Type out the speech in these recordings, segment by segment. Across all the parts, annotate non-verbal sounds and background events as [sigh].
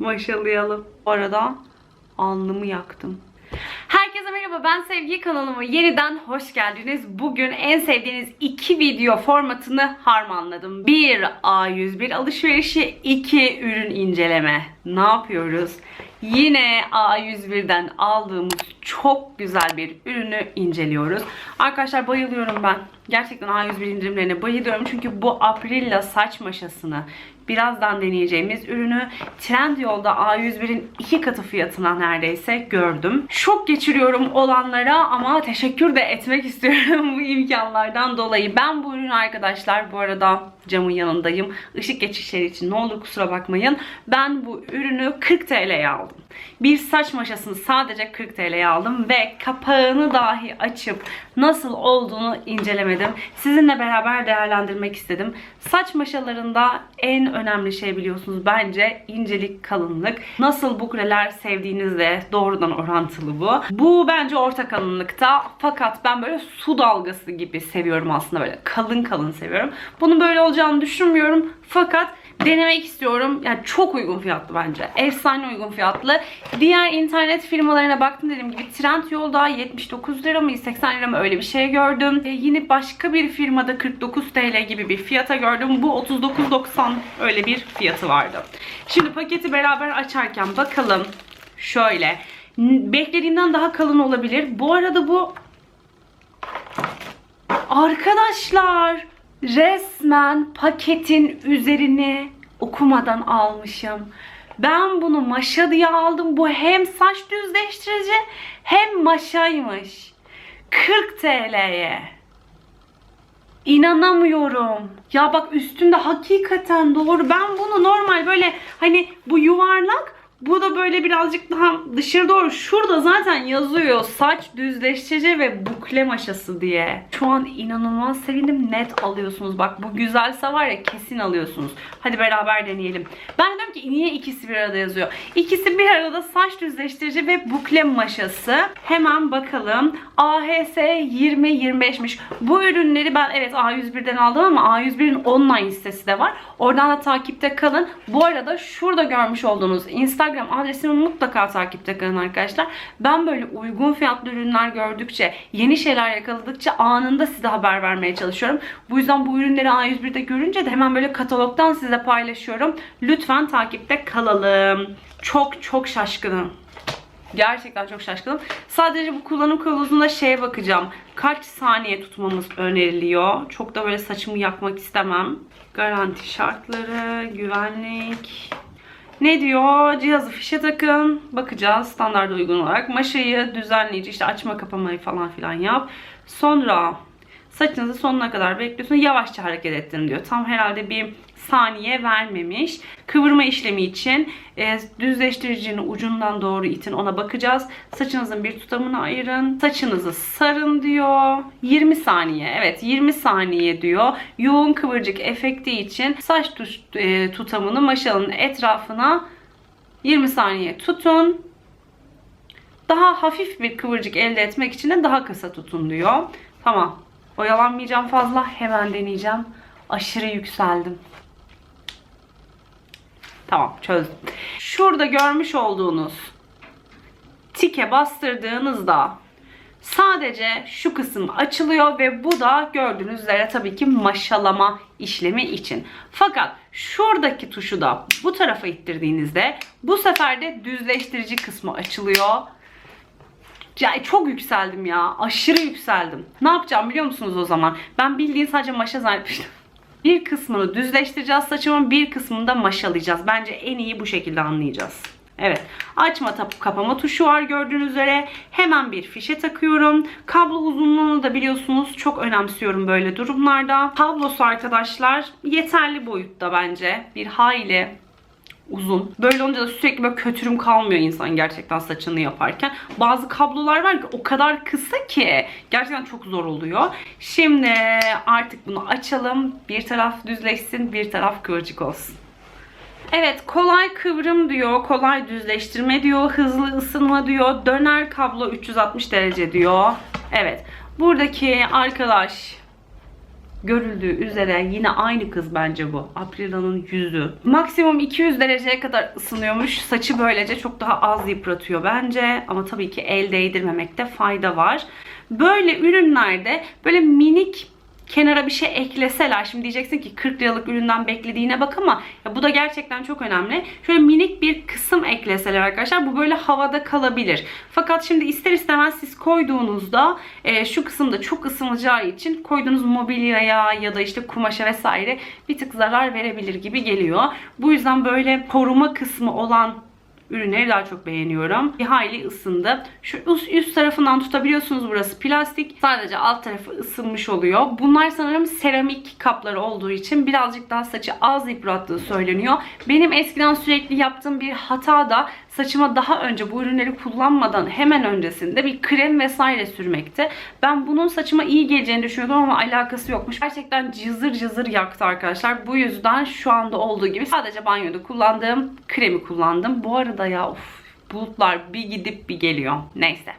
Maşalayalım. Bu arada alnımı yaktım. Herkese merhaba ben Sevgi kanalıma yeniden hoş geldiniz. Bugün en sevdiğiniz iki video formatını harmanladım. Bir A101 alışverişi, iki ürün inceleme. Ne yapıyoruz? Yine A101'den aldığımız çok güzel bir ürünü inceliyoruz. Arkadaşlar bayılıyorum ben. Gerçekten A101 indirimlerine bayılıyorum. Çünkü bu Aprilla saç maşasını birazdan deneyeceğimiz ürünü Trendyol'da A101'in iki katı fiyatına neredeyse gördüm. Şok geçiriyorum olanlara ama teşekkür de etmek [laughs] istiyorum bu imkanlardan dolayı. Ben bu ürünü arkadaşlar bu arada camın yanındayım. Işık geçişleri için ne olur kusura bakmayın. Ben bu ürünü 40 TL'ye aldım. Bir saç maşasını sadece 40 TL'ye aldım ve kapağını dahi açıp nasıl olduğunu incelemedim. Sizinle beraber değerlendirmek istedim. Saç maşalarında en önemli şey biliyorsunuz bence incelik, kalınlık. Nasıl bukleler sevdiğinizle doğrudan orantılı bu. Bu bence orta kalınlıkta fakat ben böyle su dalgası gibi seviyorum aslında böyle kalın kalın seviyorum. Bunun böyle olacağını düşünmüyorum fakat denemek istiyorum. Yani çok uygun fiyatlı bence. Efsane uygun fiyatlı. Diğer internet firmalarına baktım dediğim gibi Trendyol'da 79 lira mı 80 lira mı öyle bir şey gördüm. E, yine başka bir firmada 49 TL gibi bir fiyata gördüm. Bu 39.90 öyle bir fiyatı vardı. Şimdi paketi beraber açarken bakalım. Şöyle. Beklediğimden daha kalın olabilir. Bu arada bu Arkadaşlar resmen paketin üzerini okumadan almışım. Ben bunu maşa diye aldım. Bu hem saç düzleştirici hem maşaymış. 40 TL'ye. İnanamıyorum. Ya bak üstünde hakikaten doğru. Ben bunu normal böyle hani bu yuvarlak bu da böyle birazcık daha dışarı doğru. Şurada zaten yazıyor saç düzleştirici ve bukle maşası diye. Şu an inanılmaz sevindim. Net alıyorsunuz. Bak bu güzelse var ya kesin alıyorsunuz. Hadi beraber deneyelim. Ben diyorum ki niye ikisi bir arada yazıyor? İkisi bir arada saç düzleştirici ve bukle maşası. Hemen bakalım. AHS 20-25'miş. Bu ürünleri ben evet A101'den aldım ama A101'in online sitesi de var. Oradan da takipte kalın. Bu arada şurada görmüş olduğunuz Instagram adresimi mutlaka takipte kalın arkadaşlar. Ben böyle uygun fiyatlı ürünler gördükçe, yeni şeyler yakaladıkça anında size haber vermeye çalışıyorum. Bu yüzden bu ürünleri A101'de görünce de hemen böyle katalogdan size paylaşıyorum. Lütfen takipte kalalım. Çok çok şaşkınım. Gerçekten çok şaşkınım. Sadece bu kullanım kılavuzunda şeye bakacağım. Kaç saniye tutmamız öneriliyor. Çok da böyle saçımı yakmak istemem. Garanti şartları, güvenlik. Ne diyor? Cihazı fişe takın. Bakacağız standarda uygun olarak. Maşayı düzenleyici işte açma kapamayı falan filan yap. Sonra saçınızı sonuna kadar bekliyorsunuz. Yavaşça hareket ettirin diyor. Tam herhalde bir saniye vermemiş. Kıvırma işlemi için e, düzleştiricinin ucundan doğru itin ona bakacağız. Saçınızın bir tutamını ayırın. Saçınızı sarın diyor. 20 saniye. Evet 20 saniye diyor. Yoğun kıvırcık efekti için saç tuş- e, tutamını maşanın etrafına 20 saniye tutun. Daha hafif bir kıvırcık elde etmek için de daha kısa tutun diyor. Tamam. Oyalanmayacağım fazla. Hemen deneyeceğim. Aşırı yükseldim. Tamam çözdüm. Şurada görmüş olduğunuz tike bastırdığınızda sadece şu kısım açılıyor ve bu da gördüğünüz üzere tabii ki maşalama işlemi için. Fakat şuradaki tuşu da bu tarafa ittirdiğinizde bu sefer de düzleştirici kısmı açılıyor. Ya çok yükseldim ya. Aşırı yükseldim. Ne yapacağım biliyor musunuz o zaman? Ben bildiğin sadece maşa zannetmiştim. [laughs] Bir kısmını düzleştireceğiz saçımın bir kısmını da maşalayacağız. Bence en iyi bu şekilde anlayacağız. Evet. Açma kapama tuşu var gördüğünüz üzere. Hemen bir fişe takıyorum. Kablo uzunluğunu da biliyorsunuz çok önemsiyorum böyle durumlarda. Kablosu arkadaşlar yeterli boyutta bence. Bir hayli uzun. Böyle olunca da sürekli böyle kötürüm kalmıyor insan gerçekten saçını yaparken. Bazı kablolar var ki o kadar kısa ki gerçekten çok zor oluyor. Şimdi artık bunu açalım. Bir taraf düzleşsin, bir taraf kıvırcık olsun. Evet kolay kıvrım diyor, kolay düzleştirme diyor, hızlı ısınma diyor, döner kablo 360 derece diyor. Evet buradaki arkadaş Görüldüğü üzere yine aynı kız bence bu. Aprila'nın yüzü. Maksimum 200 dereceye kadar ısınıyormuş. Saçı böylece çok daha az yıpratıyor bence. Ama tabii ki el değdirmemekte fayda var. Böyle ürünlerde böyle minik kenara bir şey ekleseler şimdi diyeceksin ki 40 liralık üründen beklediğine bak ama ya bu da gerçekten çok önemli. Şöyle minik bir kısım ekleseler arkadaşlar bu böyle havada kalabilir. Fakat şimdi ister istemez siz koyduğunuzda e, şu kısımda çok ısınacağı için koyduğunuz mobilyaya ya da işte kumaşa vesaire bir tık zarar verebilir gibi geliyor. Bu yüzden böyle koruma kısmı olan ürünleri daha çok beğeniyorum. Bir hayli ısındı. Şu üst, üst tarafından tutabiliyorsunuz burası plastik. Sadece alt tarafı ısınmış oluyor. Bunlar sanırım seramik kapları olduğu için birazcık daha saçı az yıprattığı söyleniyor. Benim eskiden sürekli yaptığım bir hata da saçıma daha önce bu ürünleri kullanmadan hemen öncesinde bir krem vesaire sürmekti. Ben bunun saçıma iyi geleceğini düşünüyordum ama alakası yokmuş. Gerçekten cızır cızır yaktı arkadaşlar. Bu yüzden şu anda olduğu gibi sadece banyoda kullandığım kremi kullandım. Bu arada ya of, bulutlar bir gidip bir geliyor. Neyse.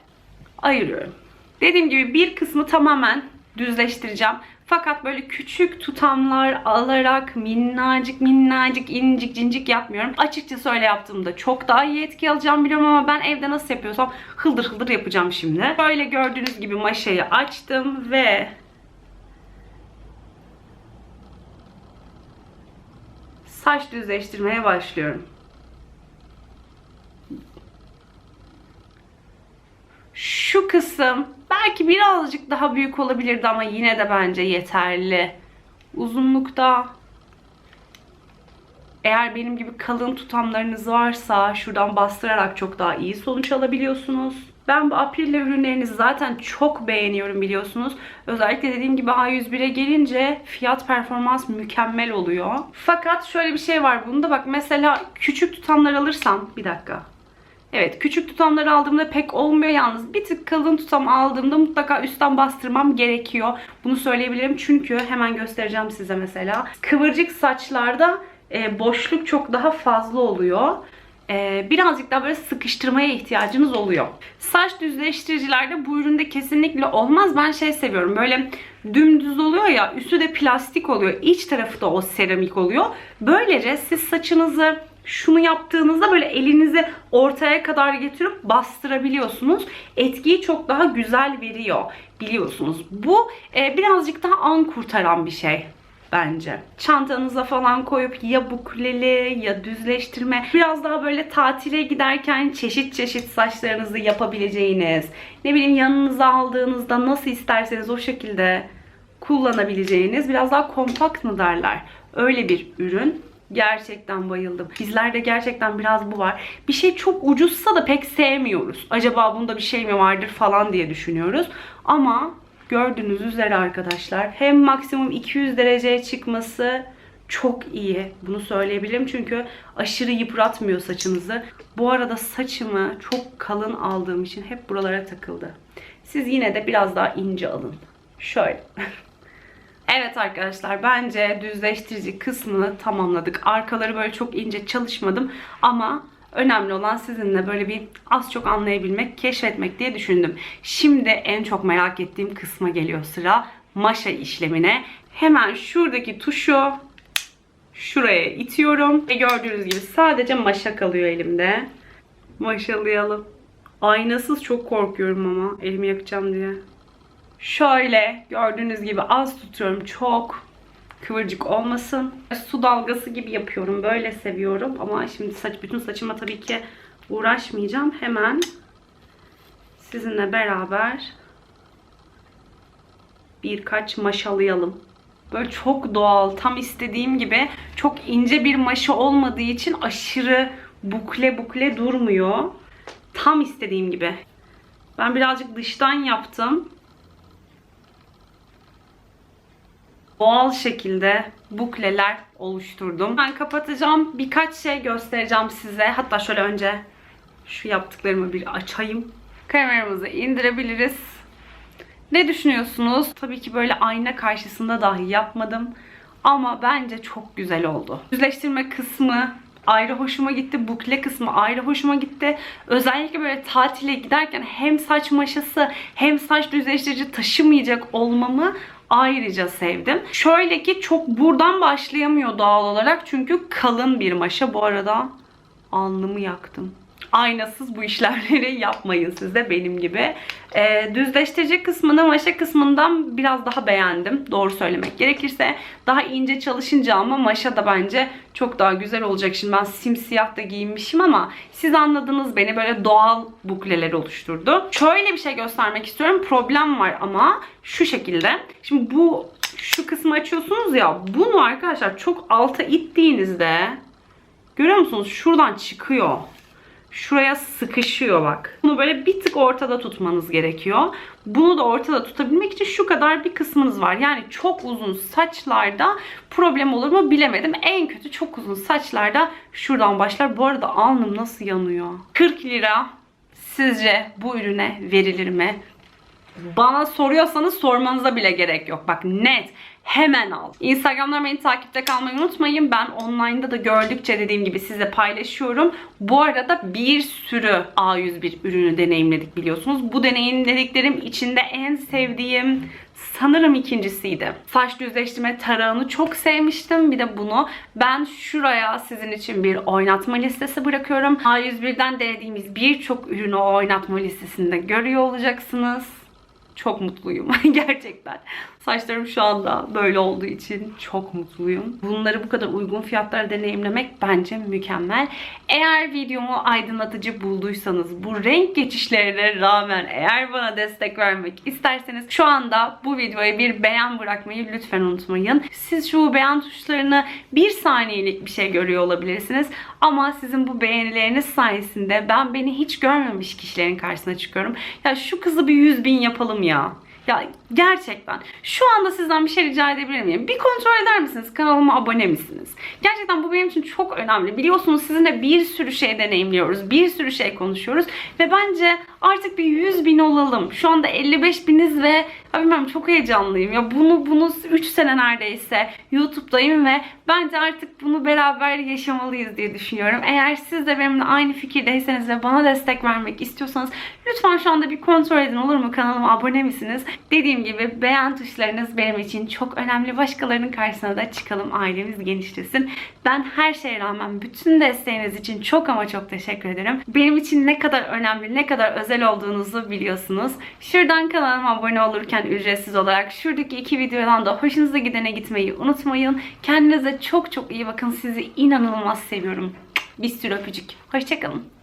Ayırıyorum. Dediğim gibi bir kısmı tamamen düzleştireceğim. Fakat böyle küçük tutamlar alarak minnacık minnacık incik cincik yapmıyorum. Açıkçası öyle yaptığımda çok daha iyi etki alacağım biliyorum ama ben evde nasıl yapıyorsam hıldır hıldır yapacağım şimdi. Böyle gördüğünüz gibi maşayı açtım ve saç düzleştirmeye başlıyorum. Şu kısım belki birazcık daha büyük olabilirdi ama yine de bence yeterli. Uzunlukta eğer benim gibi kalın tutamlarınız varsa şuradan bastırarak çok daha iyi sonuç alabiliyorsunuz. Ben bu April ürünlerinizi zaten çok beğeniyorum biliyorsunuz. Özellikle dediğim gibi A101'e gelince fiyat performans mükemmel oluyor. Fakat şöyle bir şey var bunda bak mesela küçük tutamlar alırsam bir dakika. Evet küçük tutamları aldığımda pek olmuyor yalnız. Bir tık kalın tutam aldığımda mutlaka üstten bastırmam gerekiyor. Bunu söyleyebilirim çünkü hemen göstereceğim size mesela. Kıvırcık saçlarda e, boşluk çok daha fazla oluyor. E, birazcık daha böyle sıkıştırmaya ihtiyacınız oluyor. Saç düzleştiricilerde bu üründe kesinlikle olmaz. Ben şey seviyorum böyle dümdüz oluyor ya üstü de plastik oluyor. İç tarafı da o seramik oluyor. Böylece siz saçınızı şunu yaptığınızda böyle elinizi ortaya kadar getirip bastırabiliyorsunuz. Etkiyi çok daha güzel veriyor biliyorsunuz. Bu e, birazcık daha an kurtaran bir şey bence. Çantanıza falan koyup ya bukleli ya düzleştirme biraz daha böyle tatile giderken çeşit çeşit saçlarınızı yapabileceğiniz ne bileyim yanınıza aldığınızda nasıl isterseniz o şekilde kullanabileceğiniz biraz daha kompakt mı derler öyle bir ürün. Gerçekten bayıldım. Bizlerde gerçekten biraz bu var. Bir şey çok ucuzsa da pek sevmiyoruz. Acaba bunda bir şey mi vardır falan diye düşünüyoruz. Ama gördüğünüz üzere arkadaşlar hem maksimum 200 dereceye çıkması çok iyi. Bunu söyleyebilirim çünkü aşırı yıpratmıyor saçınızı. Bu arada saçımı çok kalın aldığım için hep buralara takıldı. Siz yine de biraz daha ince alın. Şöyle. [laughs] Evet arkadaşlar bence düzleştirici kısmını tamamladık. Arkaları böyle çok ince çalışmadım ama önemli olan sizinle böyle bir az çok anlayabilmek, keşfetmek diye düşündüm. Şimdi en çok merak ettiğim kısma geliyor sıra. Maşa işlemine. Hemen şuradaki tuşu şuraya itiyorum. Ve gördüğünüz gibi sadece maşa kalıyor elimde. Maşalayalım. Aynasız çok korkuyorum ama elimi yakacağım diye. Şöyle gördüğünüz gibi az tutuyorum. Çok kıvırcık olmasın. Su dalgası gibi yapıyorum. Böyle seviyorum. Ama şimdi saç bütün saçıma tabii ki uğraşmayacağım. Hemen sizinle beraber birkaç maşalayalım. Böyle çok doğal, tam istediğim gibi çok ince bir maşa olmadığı için aşırı bukle bukle durmuyor. Tam istediğim gibi. Ben birazcık dıştan yaptım. Doğal şekilde bukleler oluşturdum. Ben kapatacağım. Birkaç şey göstereceğim size. Hatta şöyle önce şu yaptıklarımı bir açayım. Kameramızı indirebiliriz. Ne düşünüyorsunuz? Tabii ki böyle ayna karşısında dahi yapmadım. Ama bence çok güzel oldu. Düzleştirme kısmı ayrı hoşuma gitti. Bukle kısmı ayrı hoşuma gitti. Özellikle böyle tatile giderken hem saç maşası hem saç düzleştirici taşımayacak olmamı ayrıca sevdim. Şöyle ki çok buradan başlayamıyor doğal olarak çünkü kalın bir maşa. Bu arada alnımı yaktım. Aynasız bu işlemleri yapmayın siz de benim gibi. Ee, düzleştirici kısmını maşa kısmından biraz daha beğendim. Doğru söylemek gerekirse. Daha ince çalışınca ama maşa da bence çok daha güzel olacak. Şimdi ben simsiyah da giyinmişim ama siz anladınız beni böyle doğal bukleler oluşturdu. Şöyle bir şey göstermek istiyorum. Problem var ama şu şekilde. Şimdi bu şu kısmı açıyorsunuz ya bunu arkadaşlar çok alta ittiğinizde görüyor musunuz? Şuradan çıkıyor şuraya sıkışıyor bak. Bunu böyle bir tık ortada tutmanız gerekiyor. Bunu da ortada tutabilmek için şu kadar bir kısmınız var. Yani çok uzun saçlarda problem olur mu bilemedim. En kötü çok uzun saçlarda şuradan başlar. Bu arada alnım nasıl yanıyor? 40 lira sizce bu ürüne verilir mi? Bana soruyorsanız sormanıza bile gerek yok. Bak net hemen al. Instagram'dan beni takipte kalmayı unutmayın. Ben online'da da gördükçe dediğim gibi size paylaşıyorum. Bu arada bir sürü A101 ürünü deneyimledik biliyorsunuz. Bu deneyimlediklerim içinde en sevdiğim sanırım ikincisiydi. Saç düzleştirme tarağını çok sevmiştim. Bir de bunu ben şuraya sizin için bir oynatma listesi bırakıyorum. A101'den denediğimiz birçok ürünü oynatma listesinde görüyor olacaksınız. Çok mutluyum [laughs] gerçekten. Saçlarım şu anda böyle olduğu için çok mutluyum. Bunları bu kadar uygun fiyatlara deneyimlemek bence mükemmel. Eğer videomu aydınlatıcı bulduysanız bu renk geçişlerine rağmen eğer bana destek vermek isterseniz şu anda bu videoya bir beğen bırakmayı lütfen unutmayın. Siz şu beğen tuşlarını bir saniyelik bir şey görüyor olabilirsiniz. Ama sizin bu beğenileriniz sayesinde ben beni hiç görmemiş kişilerin karşısına çıkıyorum. Ya şu kızı bir 100 bin yapalım ya. Ya gerçekten şu anda sizden bir şey rica edebilir miyim? Bir kontrol eder misiniz? Kanalıma abone misiniz? Gerçekten bu benim için çok önemli. Biliyorsunuz sizinle bir sürü şey deneyimliyoruz. Bir sürü şey konuşuyoruz. Ve bence artık bir 100 bin olalım. Şu anda 55 biniz ve ya bilmem çok heyecanlıyım. Ya bunu bunu 3 sene neredeyse YouTube'dayım ve bence artık bunu beraber yaşamalıyız diye düşünüyorum. Eğer siz de benimle aynı fikirdeyseniz ve bana destek vermek istiyorsanız lütfen şu anda bir kontrol edin olur mu? Kanalıma abone misiniz? Gibi beğen tuşlarınız benim için çok önemli. Başkalarının karşısına da çıkalım, ailemiz genişlesin. Ben her şeye rağmen bütün desteğiniz için çok ama çok teşekkür ederim. Benim için ne kadar önemli, ne kadar özel olduğunuzu biliyorsunuz. Şuradan kanalıma abone olurken ücretsiz olarak şuradaki iki videodan da hoşunuza gidene gitmeyi unutmayın. Kendinize çok çok iyi bakın. Sizi inanılmaz seviyorum. Bir sürü öpücük. Hoşçakalın.